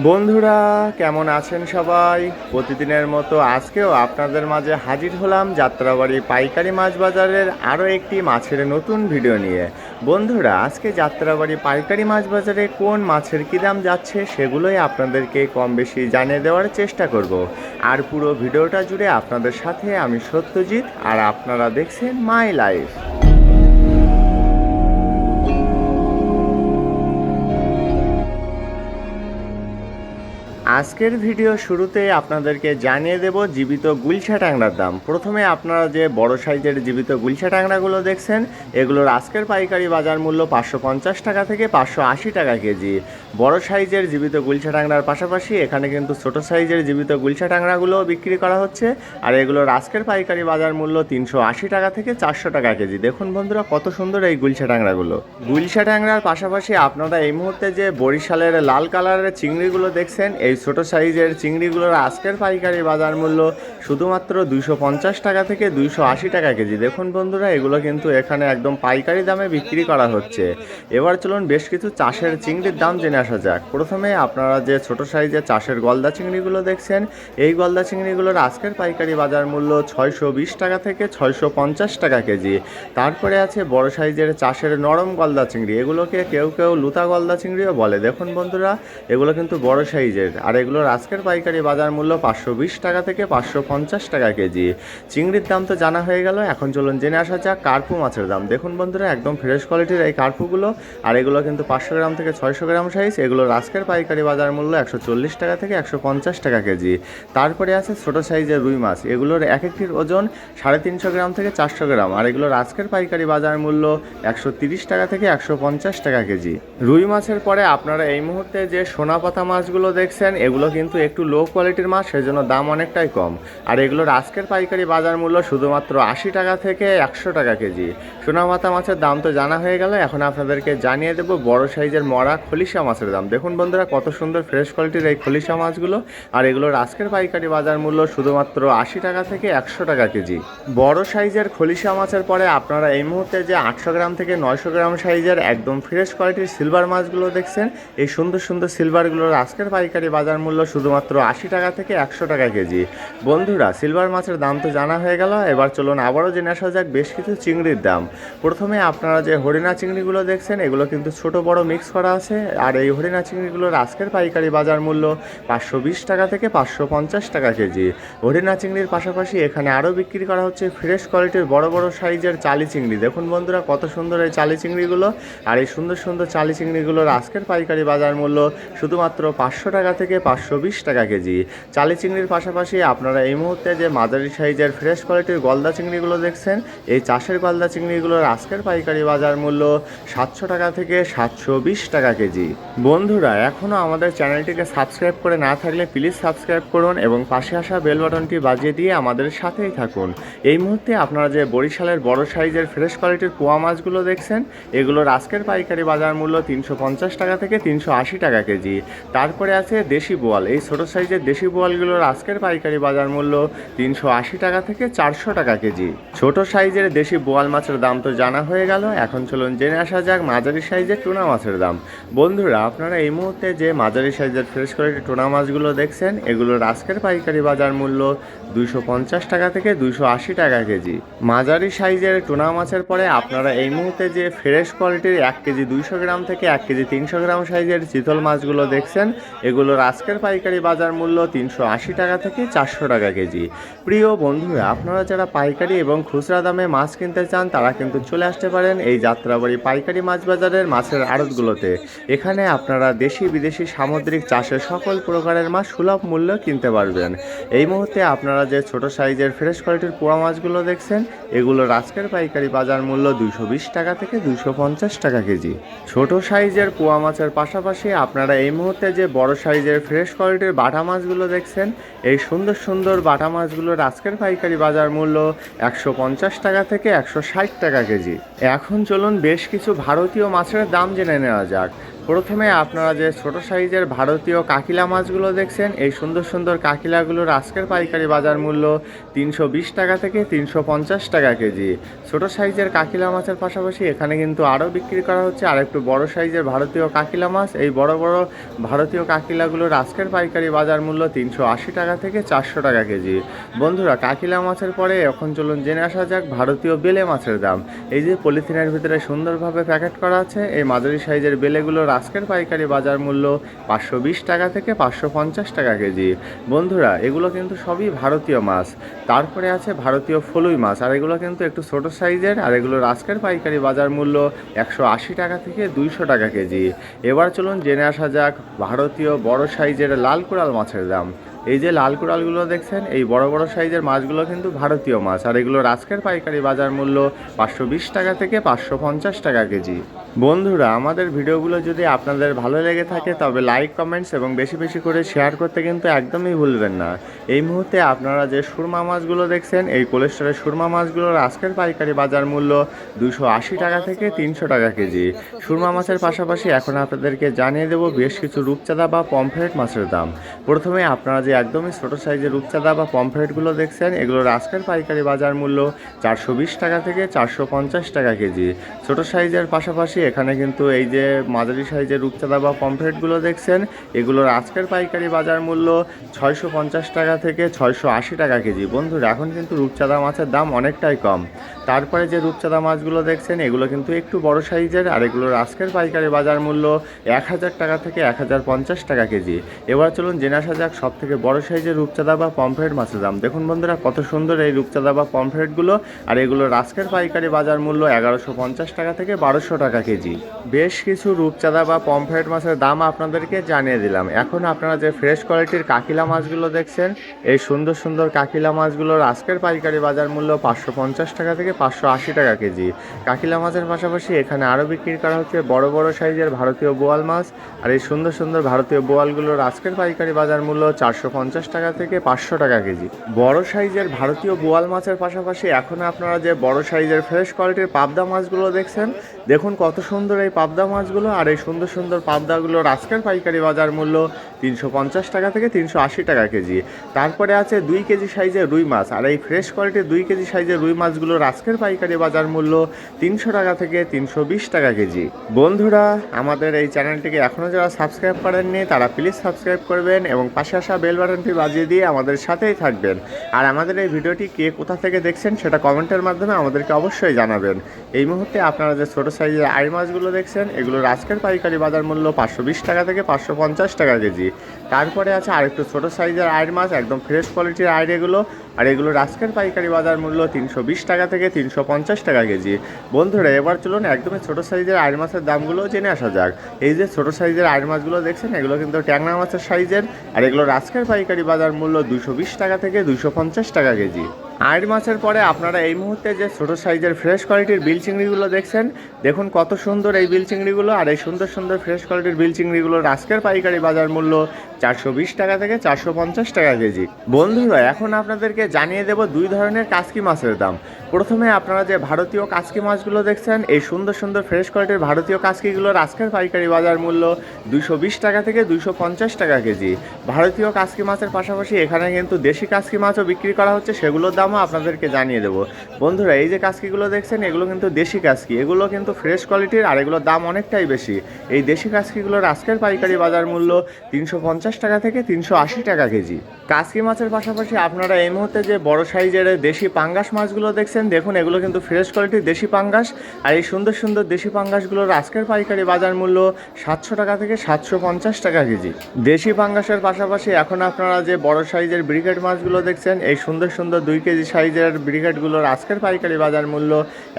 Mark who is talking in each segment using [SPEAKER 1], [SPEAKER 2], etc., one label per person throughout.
[SPEAKER 1] বন্ধুরা, কেমন আছেন সবাই? প্রতিদিনের মতো আজকেও আপনাদের মাঝে হাজির হলাম যাত্রাবাড়ি পাইকারি মাছ বাজারের আরও একটি মাছের নতুন ভিডিও নিয়ে। বন্ধুরা, আজকে যাত্রাবাড়ি পাইকারি মাছ বাজারে কোন মাছের কী দাম যাচ্ছে সেগুলোই আপনাদেরকে কম বেশি জানিয়ে দেওয়ার চেষ্টা করব। আর পুরো ভিডিওটা জুড়ে আপনাদের সাথে আমি সত্যজিৎ, আর আপনারা দেখছেন মাই লাইফ। আজকের ভিডিও শুরুতে আপনাদেরকে জানিয়ে দেব জীবিত গুলশা ট্যাংরার দাম। প্রথমে আপনারা যে বড় সাইজের জীবিত গুলশা ট্যাংরাগুলো দেখছেন, এগুলোর আজকের পাইকারি বাজার মূল্য পাঁচশো পঞ্চাশ টাকা থেকে পাঁচশো আশি টাকা কেজি। বড় সাইজের জীবিত গুলশা ট্যাংরার পাশাপাশি এখানে কিন্তু ছোট সাইজের জীবিত গুলশা ট্যাংরাগুলোও বিক্রি করা হচ্ছে। আর এগুলোর আজকের পাইকারি বাজার মূল্য তিনশো আশি টাকা থেকে চারশো টাকা কেজি। দেখুন বন্ধুরা, কত সুন্দর এই গুলশা ট্যাংরাগুলো। গুলশা ট্যাংরার পাশাপাশি আপনারা এই মুহূর্তে যে বরিশালের লাল কালারের চিংড়িগুলো দেখছেন, এই সাইজের চিংড়িগুলোর আজকের পাইকারি বাজার মূল্য শুধুমাত্র দুইশো পঞ্চাশ টাকা থেকে দুইশো আশি টাকা কেজি। দেখুন বন্ধুরা, এগুলো কিন্তু এখানে একদম পাইকারি দামে বিক্রি করা হচ্ছে। এবার চলুন বেশ কিছু চাষের চিংড়ির দাম জেনে আসা যাক। প্রথমে আপনারা যে ছোট সাইজের চাষের গলদা চিংড়িগুলো দেখছেন, এই গলদা চিংড়িগুলোর আজকের পাইকারি বাজার মূল্য ছয়শো বিশ টাকা থেকে ছয়শো পঞ্চাশ টাকা কেজি। তারপরে আছে বড় সাইজের চাষের নরম গলদা চিংড়ি। এগুলোকে কেউ কেউ লুতা গলদা চিংড়িও বলে। দেখুন বন্ধুরা, এগুলো কিন্তু বড় সাইজের। আর এগুলোর আজকের পাইকারি বাজার মূল্য পাঁচশো বিশ টাকা থেকে পাঁচশো পঞ্চাশ টাকা কেজি। চিংড়ির দাম তো জানা হয়ে গেল, এখন চলুন জেনে আসা যাক কার্পু মাছের দাম। দেখুন বন্ধুরা, একদম ফ্রেশ কোয়ালিটির এই কার্পুগুলো, আর এগুলো কিন্তু পাঁচশো গ্রাম থেকে ছয়শো গ্রাম সাইজ এগুলোর আজকের পাইকারি বাজার মূল্য একশো চল্লিশ টাকা থেকে একশো পঞ্চাশ টাকা কেজি। তারপরে আছে ছোট সাইজের রুই মাছ, এগুলোর এক একটির ওজন সাড়ে তিনশো গ্রাম থেকে চারশো গ্রাম, আর এগুলোর আজকের পাইকারি বাজার মূল্য একশো তিরিশ টাকা থেকে একশো পঞ্চাশ টাকা কেজি। রুই মাছের পরে আপনারা এই মুহূর্তে যে সোনা পাতা মাছগুলো দেখছেন এগুলো কিন্তু একটু লো কোয়ালিটির মাছ, সেজন্য দাম অনেকটাই কম। আর এগুলোর আজকের পাইকারি বাজার মূল্য শুধুমাত্র আশি টাকা থেকে একশো টাকা কেজি। সোনা পাতা মাছের দাম তো জানা হয়ে গেল, এখন আপনাদেরকে জানিয়ে দেবো বড় সাইজের মরা খলিশা মাছের দাম। দেখুন বন্ধুরা, কত সুন্দর ফ্রেশ কোয়ালিটির এই খলিশা মাছগুলো। আর এগুলোর আজকের পাইকারি বাজার মূল্য শুধুমাত্র আশি টাকা থেকে একশো টাকা কেজি। বড় সাইজের খলিশা মাছের পরে আপনারা এই মুহূর্তে যে আটশো গ্রাম থেকে নয়শো গ্রাম সাইজের একদম ফ্রেশ কোয়ালিটির সিলভার মাছগুলো দেখছেন, এই সুন্দর সুন্দর সিলভারগুলোর আজকের পাইকারি বাজার মূল্য শুধুমাত্র আশি টাকা থেকে একশো টাকা কেজি। বন্ধুরা, সিলভার মাছের দাম তো জানা হয়ে গেল, এবার চলুন আবারও জেনে আসা যাক বেশ কিছু চিংড়ির দাম। প্রথমে আপনারা যে হরিণা চিংড়িগুলো দেখছেন, এগুলো কিন্তু ছোট বড় মিক্স করা আছে, আর এই হরিণা চিংড়িগুলোর আজকের পাইকারি বাজার মূল্য পাঁচশো বিশ টাকা থেকে পাঁচশো পঞ্চাশ টাকা কেজি। হরিণা চিংড়ির পাশাপাশি এখানে আরও বিক্রি করা হচ্ছে ফ্রেশ কোয়ালিটির বড় বড় সাইজের চালি চিংড়ি। দেখুন বন্ধুরা, কত সুন্দর এই চালি চিংড়িগুলো, আর এই সুন্দর সুন্দর চালি চিংড়িগুলোর আজকের পাইকারি বাজার মূল্য শুধুমাত্র পাঁচশো টাকা থেকে পাঁচশো বিশ টাকা কেজি। চালি চিংড়ির পাশাপাশি আপনারা এই মুহূর্তে যে মাঝারি সাইজের ফ্রেশ কোয়ালিটির গলদা চিংড়িগুলো দেখছেন, এই চাষের গলদা চিংড়িগুলোর আজকের পাইকারি বাজার মূল্য সাতশো টাকা থেকে সাতশো বিশ টাকা কেজি। বন্ধুরা এখনও আমাদের চ্যানেলটিকে সাবস্ক্রাইব করে না থাকলে প্লিজ সাবস্ক্রাইব করুন এবং পাশে আসা বেল বাটনটি বাজিয়ে দিয়ে আমাদের সাথেই থাকুন। এই মুহূর্তে আপনারা যে বরিশালের বড় সাইজের ফ্রেশ কোয়ালিটির পোয়া মাছগুলো দেখছেন, এগুলোর আজকের পাইকারি বাজার মূল্য তিনশো পঞ্চাশ টাকা থেকে তিনশো আশি টাকা কেজি। তারপরে আছে দেশি বোয়াল। এই ছোট সাইজের দেশি বোয়ালগুলোর আজকের পাইকারি বাজার মূল্য তিনশো আশি টাকা থেকে চারশো টাকা কেজি। ছোট সাইজের দেশি বোয়াল মাছের দাম তো জানা হয়ে গেল। এখন চলুন জেনে আসা যাক মাঝারি সাইজের টুনা মাছের দাম। বন্ধুরা, আপনারা এই মুহূর্তে যে মাঝারি সাইজের ফ্রেশ কোয়ালিটি টুনা মাছগুলো দেখছেন, এগুলোর আজকের পাইকারি বাজার মূল্য দুইশো পঞ্চাশ টাকা থেকে দুইশো আশি টাকা কেজি। মাঝারি সাইজের টুনা মাছের পরে আপনারা এই মুহূর্তে যে ফ্রেশ কোয়ালিটির এক কেজি দুইশো গ্রাম থেকে এক কেজি তিনশো গ্রাম সাইজের চিতল মাছগুলো দেখছেন, এগুলোর আজকের পাইকারি বাজার মূল্য তিনশো আশি টাকা থেকে চারশো টাকা কেজি। প্রিয় বন্ধুরা, আপনারা যারা পাইকারি এবং খুচরা দামে মাছ কিনতে চান, তারা কিন্তু চলে আসতে পারেন এই যাত্রাবাড়ি পাইকারি মাছ বাজারের মাছের আড়তগুলোতে। এখানে আপনারা দেশি বিদেশি সামুদ্রিক চাষের সকল প্রকারের মাছ সুলভ মূল্য কিনতে পারবেন। এই মুহূর্তে আপনারা যে ছোট সাইজের ফ্রেশ কোয়ালিটির পোয়া মাছগুলো দেখছেন, এগুলোর আজকের পাইকারি বাজার মূল্য দুইশো বিশ টাকা থেকে দুইশো পঞ্চাশ টাকা কেজি। ছোট সাইজের পোয়া মাছের পাশাপাশি আপনারা এই মুহূর্তে যে বড় সাইজের ফ্রেশ কোয়ালিটির বাটা মাছগুলো দেখছেন। এই সুন্দর সুন্দর বাটা মাছগুলোর আজকের পাইকারি বাজার মূল্য একশো পঞ্চাশ টাকা থেকে একশো ষাট টাকা কেজি। এখন চলুন বেশ কিছু ভারতীয় মাছের দাম জেনে নেওয়া যাক। প্রথমে আপনারা যে ছোট সাইজের ভারতীয় কাকিলা মাছগুলো দেখছেন, এই সুন্দর সুন্দর কাকিলাগুলোর আজকের পাইকারি বাজার মূল্য তিনশো বিশ টাকা থেকে তিনশো পঞ্চাশ টাকা কেজি। ছোট সাইজের কাকিলা মাছের পাশাপাশি এখানে কিন্তু আরও বিক্রি করা হচ্ছে আর একটু বড় সাইজের ভারতীয় কাকিলা মাছ। এই বড় বড় ভারতীয় কাকিলাগুলোর আজকের পাইকারি বাজার মূল্য তিনশো আশি টাকা থেকে চারশো টাকা কেজি। বন্ধুরা, কাকিলা মাছের পরে এখন চলুন জেনে আসা যাক ভারতীয় বেলে মাছের দাম। এই যে পলিথিনের ভিতরে সুন্দরভাবে প্যাকেট করা আছে, এই মাঝারি সাইজের বেলেগুলোর আজকের পাইকারি বাজার মূল্য পাঁচশো বিশ টাকা থেকে পাঁচশো পঞ্চাশ টাকা কেজি। বন্ধুরা, এগুলো কিন্তু সবই ভারতীয় মাছ। তারপরে আছে ভারতীয় ফলুই মাছ, আর এগুলো কিন্তু একটু ছোট সাইজের, আর এগুলোর আজকের পাইকারি বাজার মূল্য একশো আশি টাকা থেকে দুইশো টাকা কেজি। এবার চলুন জেনে আসা যাক ভারতীয় বড় সাইজের লাল কোরাল মাছের দাম। এই যে লাল কোরালগুলো দেখছেন, এই বড় বড় সাইজের মাছগুলো কিন্তু ভারতীয় মাছ, আর এগুলোর আজকের পাইকারি বাজার মূল্য পাঁচশো বিশ টাকা থেকে পাঁচশো পঞ্চাশ টাকা কেজি। বন্ধুরা, আমাদের ভিডিওগুলো যদি আপনাদের ভালো লেগে থাকে, তবে লাইক কমেন্টস এবং বেশি বেশি করে শেয়ার করতে কিন্তু একদমই ভুলবেন না। এই মুহূর্তে আপনারা যে সুরমা মাছগুলো দেখছেন, এই কোলেস্টোরের সুরমা মাছগুলোর আজকের পাইকারি বাজার মূল্য দুশো আশি টাকা থেকে তিনশো টাকা কেজি। সুরমা মাছের পাশাপাশি এখন আপনাদেরকে জানিয়ে দেবো বেশ কিছু রূপচাঁদা বা পমফ্রেট মাছের দাম। প্রথমে আপনারা যে একদমই ছোট সাইজের রূপচাঁদা বা পমফ্রেটগুলো দেখছেন, এগুলোর আজকের পাইকারি বাজার মূল্য চারশো বিশ টাকা থেকে চারশো পঞ্চাশ টাকা কেজি। ছোট সাইজের পাশাপাশি এখানে কিন্তু এই যে মাঝারি সাইজের রূপচাঁদা বা পমফ্রেটগুলো দেখছেন, এগুলোর আজকের পাইকারি বাজার মূল্য ছয়শো পঞ্চাশ টাকা থেকে ছয়শো আশি টাকা কেজি। বন্ধুরা, এখন কিন্তু রূপচাঁদা মাছের দাম অনেকটাই কম। তারপরে যে রূপচাঁদা মাছগুলো দেখছেন, এগুলো কিন্তু একটু বড় সাইজের আর এগুলোর আজকের পাইকারি বাজার মূল্য এক হাজার টাকা থেকে এক হাজার পঞ্চাশ টাকা কেজি। এবার চলুন জেনে আসা যাক সব থেকে বড় সাইজের রূপচাঁদা বা পমফ্রেট মাছের দাম। দেখুন বন্ধুরা, কত সুন্দর এই রূপচাঁদা বা পমফ্রেটগুলো। আর এগুলোর আজকের পাইকারি বাজার মূল্য এগারোশো পঞ্চাশ টাকা থেকে বারোশো টাকা কেজি বেশ কিছু রূপচাঁদা বা পমফ্রেট মাছের দাম আপনাদেরকে জানিয়ে দিলাম। এখন আপনারা যে ফ্রেশ কোয়ালিটির কাকিলা মাছগুলো দেখছেন, এই সুন্দর সুন্দর কাকিলা মাছগুলোর আজকের পাইকারি বাজার মূল্য পাঁচশো পঞ্চাশ টাকা থেকে পাঁচশো আশি টাকা কেজি। কাকিলা মাছের পাশাপাশি এখানে আরও বিক্রি করা হচ্ছে বড় বড় সাইজের ভারতীয় বোয়াল মাছ। আর এই সুন্দর সুন্দর ভারতীয় বোয়ালগুলোর আজকের পাইকারি বাজার মূল্য চারশো পঞ্চাশ টাকা থেকে পাঁচশো টাকা কেজি। বড় সাইজের ভারতীয় বোয়াল মাছের পাশাপাশি এখন আপনারা যে বড় সাইজের ফ্রেশ কোয়ালিটির পাবদা মাছগুলো দেখছেন দেখুন কত সুন্দর এই পাবদা মাছগুলো আর এই সুন্দর সুন্দর পাবদাগুলোর আজকের পাইকারি বাজার মূল্য তিনশো পঞ্চাশ টাকা থেকে তিনশো আশি টাকা কেজি। তারপরে আছে দুই কেজি সাইজের রুই মাছ। আর এই ফ্রেশ কোয়ালিটির দুই কেজি সাইজের রুই মাছগুলোর আজকের পাইকারি বাজার মূল্য তিনশো টাকা থেকে তিনশো বিশ টাকা কেজি। বন্ধুরা, আমাদের এই চ্যানেলটিকে এখনও যারা সাবস্ক্রাইব করেননি, তারা প্লিজ সাবস্ক্রাইব করবেন এবং পাশে আসা বেল বাটনটি বাজিয়ে দিয়ে আমাদের সাথেই থাকবেন। আর আমাদের এই ভিডিওটি কে কোথা থেকে দেখছেন, সেটা কমেন্টের মাধ্যমে আমাদেরকে অবশ্যই জানাবেন। এই মুহূর্তে আপনারা যে ছোটো সাইজের আই মাছগুলো দেখছেন, এগুলোর আজকের পাইকারি বাজার মূল্য পাঁচশো বিশ টাকা থেকে পাঁচশো পঞ্চাশ টাকা কেজি। তারপরে আছে আরেকটু ছোটো সাইজের আয়ের মাছ, একদম ফ্রেশ কোয়ালিটির আয়ের এগুলো, আর এগুলোর আজকের পাইকারি বাজার মূল্য তিনশো বিশ টাকা থেকে তিনশো পঞ্চাশ টাকা কেজি। বন্ধুরা, এবার চলুন একদমই ছোটো সাইজের আয়ের মাছের দামগুলো জেনে আসা যাক। এই যে ছোটো সাইজের আয়ের মাছগুলো দেখছেন, এগুলো কিন্তু ট্যাংরা মাছের সাইজের, আর এগুলোর আজকের পাইকারি বাজার মূল্য দুশো বিশ টাকা থেকে দুশো পঞ্চাশ টাকা কেজি। আড় মাছের পরে আপনারা এই মুহূর্তে যে ছোটো সাইজের ফ্রেশ কোয়ালিটির বিল চিংড়িগুলো দেখছেন, দেখুন কত সুন্দর এই বিল চিংড়িগুলো আর এই সুন্দর সুন্দর ফ্রেশ কোয়ালিটির বিল চিংড়িগুলোর আজকের পাইকারি বাজার মূল্য চারশো বিশ টাকা থেকে চারশো পঞ্চাশ টাকা কেজি। বন্ধুরা, এখন আপনাদেরকে জানিয়ে দেব দুই ধরনের কাসকি মাছের দাম। প্রথমে আপনারা যে ভারতীয় কাসকি মাছগুলো দেখছেন, এই সুন্দর সুন্দর ফ্রেশ কোয়ালিটির ভারতীয় কাসকিগুলোর আজকের পাইকারি বাজার মূল্য বিশ টাকা থেকে পঞ্চাশ টাকা কেজি। ভারতীয় কাসকি মাছের পাশাপাশি এখানে কিন্তু দেশি কাসকি মাছও বিক্রি করা হচ্ছে, সেগুলোর দামও আপনাদেরকে জানিয়ে দেবো। বন্ধুরা, এই যে কাসকিগুলো দেখছেন, এগুলো কিন্তু দেশি কাসকি। এগুলো কিন্তু ফ্রেশ কোয়ালিটির আর এগুলোর দাম অনেকটাই বেশি। এই দেশি কাসকিগুলোর আজকের পাইকারি বাজার মূল্য তিনশো পঞ্চাশ টাকা থেকে তিনশো আশি টাকা কেজি। কাসকি মাছের পাশাপাশি আপনারা এই মুহূর্তে যে বড় সাইজের দেশি পাঙ্গাস মাছগুলো দেখছেন, দেখুন, এগুলো কিন্তু ফ্রেশ কোয়ালিটির দেশি পাঙ্গাস। আর এই সুন্দর সুন্দর দেশি পাঙ্গাসগুলোর আজকের পাইকারি বাজার মূল্য সাতশো টাকা থেকে সাতশো পঞ্চাশ টাকা কেজি। দেশি পাঙ্গাসের পাশাপাশি এখন আপনারা যে বড় সাইজের ব্রিগেড মাছগুলো দেখছেন, এই সুন্দর সুন্দর দুই কেজি সাইজের ব্রিগেডগুলোর আজকের পাইকারি বাজার মূল্য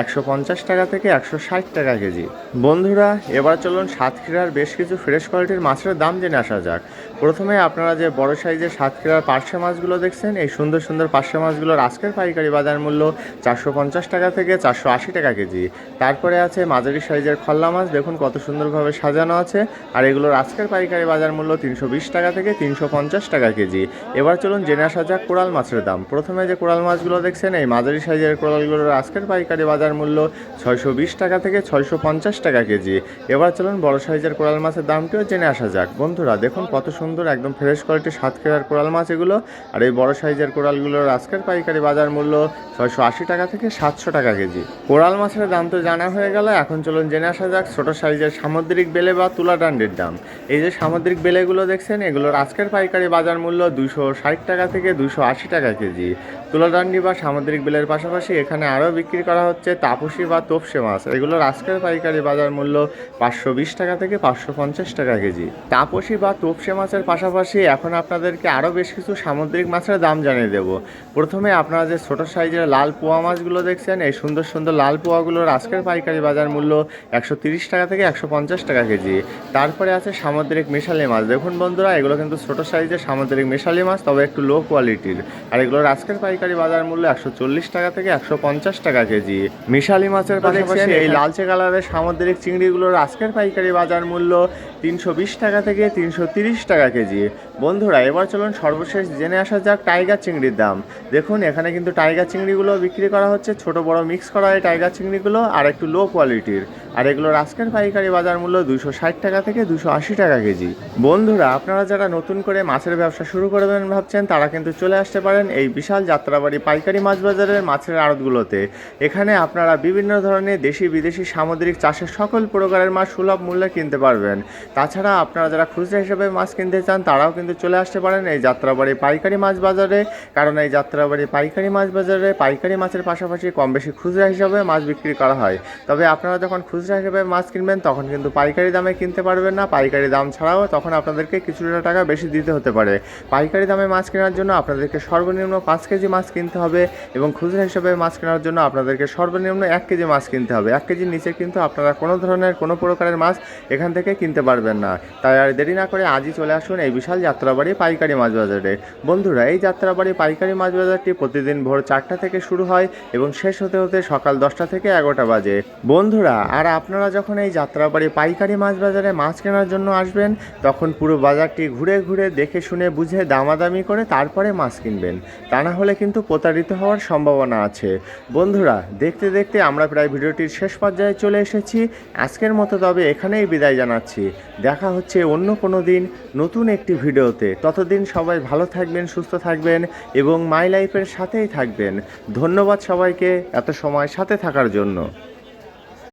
[SPEAKER 1] একশো পঞ্চাশ টাকা থেকে একশো ষাট টাকা কেজি। বন্ধুরা, এবার চলুন সাতক্ষীরার বেশ কিছু ফ্রেশ কোয়ালিটির মাছের দাম জেনে আসা যাক। প্রথমে আপনারা যে বড় সাইজের সাতক্ষীরার পার্শে মাছগুলো দেখছেন, এই সুন্দর সুন্দর পার্শে মাছগুলোর আজকের পাইকারি বাজার মূল্য চারশো পঞ্চাশ টাকা থেকে চারশো আশি টাকা কেজি। তারপরে আছে মাঝারি সাইজের খল্লা মাছ, দেখুন কত সুন্দরভাবে সাজানো আছে। আর এগুলোর আজকের পাইকারি বাজার মূল্য তিনশো বিশ টাকা থেকে তিনশো পঞ্চাশ টাকা কেজি। এবার চলুন জেনে আসা যাক কোরাল মাছের দাম। প্রথমে যে কোরাল কোরাল মাছগুলো দেখছেন? এই মাঝারি সাইজের কোরালগুলোর আজকের পাইকারি বাজার মূল্য ছয়শো বিশ টাকা থেকে ছয়শো পঞ্চাশ টাকা কেজি। এবার চলুন বড় সাইজের কোরাল মাছের দামটিও জেনে আসা যাক। বন্ধুরা, দেখুন কত সুন্দর, একদম ফ্রেশ কোয়ালিটির সাতক্ষীরার কোরাল মাছ এগুলো। আর এই বড় সাইজের কোরালগুলোর আজকের পাইকারি বাজার মূল্য ছয়শো আশি টাকা থেকে সাতশো টাকা কেজি। কোরাল মাছের দাম তো জানা হয়ে গেল, এখন চলুন জেনে আসা যাক ছোট সাইজের সামুদ্রিক বেলে বা তুলা ডান্ডের দাম। এই যে সামুদ্রিক বেলেগুলো দেখছেন, এগুলোর আজকের পাইকারি বাজার মূল্য দুশো ষাট টাকা থেকে দুশো আশি টাকা কেজি। তুলাডান্ডি বা সামুদ্রিক বিলের পাশাপাশি এখানে আরও বিক্রি করা হচ্ছে তাপসি বা তোপসে মাছ। এগুলোর আজকের পাইকারি বাজার মূল্য পাঁচশো বিশ টাকা থেকে পাঁচশো পঞ্চাশ টাকা কেজি। তাপসি বা তোপসে মাছের পাশাপাশি এখন আপনাদেরকে আরও বেশ কিছু সামুদ্রিক মাছের দাম জানিয়ে দেব। প্রথমে আপনারা যে ছোট সাইজের লাল পোয়া মাছগুলো দেখছেন, এই সুন্দর সুন্দর লাল পোয়াগুলোর আজকের পাইকারি বাজার মূল্য একশো তিরিশ টাকা থেকে একশো পঞ্চাশ টাকা কেজি। তারপরে আছে সামুদ্রিক মেশালি মাছ। দেখুন বন্ধুরা, এগুলো কিন্তু ছোট সাইজের সামুদ্রিক মেশালি মাছ, তবে একটু লো কোয়ালিটির আর এগুলোর আজকের পাইকারি বাজার মূল্য একশো চল্লিশ টাকা থেকে একশো পঞ্চাশ টাকা কেজি। মিশালি মাছের পাশাপাশি এই লালচে কালারের সামুদ্রিক চিংড়িগুলোর আজকের পাইকারি বাজার মূল্য তিনশো বিশ টাকা থেকে তিনশো তিরিশ টাকা কেজি। বন্ধুরা এবার চলুন সর্বশেষ জেনে আসা যাক টাইগার চিংড়ির দাম। দেখুন এখানে কিন্তু টাইগার চিংড়িগুলো বিক্রি করা হচ্ছে ছোট বড় মিক্স করা এই টাইগার চিংড়িগুলো আর একটু লো কোয়ালিটির আর এগুলোর আজকের পাইকারি বাজার মূল্য দুশো ষাট টাকা থেকে দুশো আশি টাকা কেজি। বন্ধুরা, আপনারা যারা নতুন করে মাছের ব্যবসা শুরু করবেন ভাবছেন, তারা কিন্তু চলে আসতে পারেন এই বিশাল যাত্রাবাড়ি পাইকারি মাছ বাজারের মাছের আড়তগুলোতে। এখানে আপনারা বিভিন্ন ধরনের দেশি বিদেশি সামুদ্রিক চাষের সকল প্রকারের মাছ সুলভ মূল্যে কিনতে পারবেন। তাছাড়া আপনারা যারা খুচরা হিসেবে মাছ কিনতে চান, তারাও কিন্তু চলে আসতে পারেন এই যাত্রাবাড়ি পাইকারি মাছ বাজারে। কারণ এই যাত্রাবাড়ি পাইকারি মাছ বাজারে পাইকারি মাছের পাশাপাশি কম বেশি খুচরা হিসাবে মাছ বিক্রি করা হয়। তবে আপনারা যখন খুচরা হিসেবে মাছ কিনবেন, তখন কিন্তু পাইকারি দামে কিনতে পারবেন না। পাইকারি দাম ছাড়াও তখন আপনাদেরকে কিছুটা টাকা বেশি দিতে হতে পারে। পাইকারি দামে মাছ কেনার জন্য আপনাদেরকে সর্বনিম্ন পাঁচ কেজি মাছ কিনতে হবে এবং খুচরা হিসেবে মাছ কেনার জন্য আপনাদেরকে সর্বনিম্ন এক কেজি মাছ কিনতে হবে। এক কেজির নিচে কিন্তু আপনারা কোনো ধরনের, কোনো প্রকারের মাছ এখান থেকে কিনতে পারবেন না। তাই আর দেরি না করে আজই চলে আসুন এই বিশাল যাত্রাবাড়ি পাইকারি মাছ বাজারে। বন্ধুরা, এই যাত্রাবাড়ি পাইকারি মাছ বাজারটি প্রতিদিন ভোর চারটা থেকে শুরু হয় এবং শেষ হতে হতে সকাল দশটা থেকে এগারোটা বাজে। বন্ধুরা, আর আপনারা যখন এই যাত্রাবাড়ি পাইকারি মাছ বাজারে মাছ কেনার জন্য আসবেন, তখন পুরো বাজারটি ঘুরে ঘুরে দেখে শুনে বুঝে দামাদামি করে তারপরে মাছ কিনবেন। তা না হলে কিন্তু প্রতারিত হওয়ার সম্ভাবনা আছে। বন্ধুরা, দেখতে দেখতে আমরা প্রায় ভিডিওটির শেষ পর্যায়ে চলে এসেছি। আজকের মতো তবে এখানেই বিদায় জানাচ্ছি। দেখা হচ্ছে অন্য কোনো দিন নতুন একটি ভিডিওতে। ততদিন সবাই ভালো থাকবেন, সুস্থ থাকবেন এবং মাই লাইফের সাথেই থাকবেন। ধন্যবাদ সবাইকে এত সময় সাথে থাকার জন্য।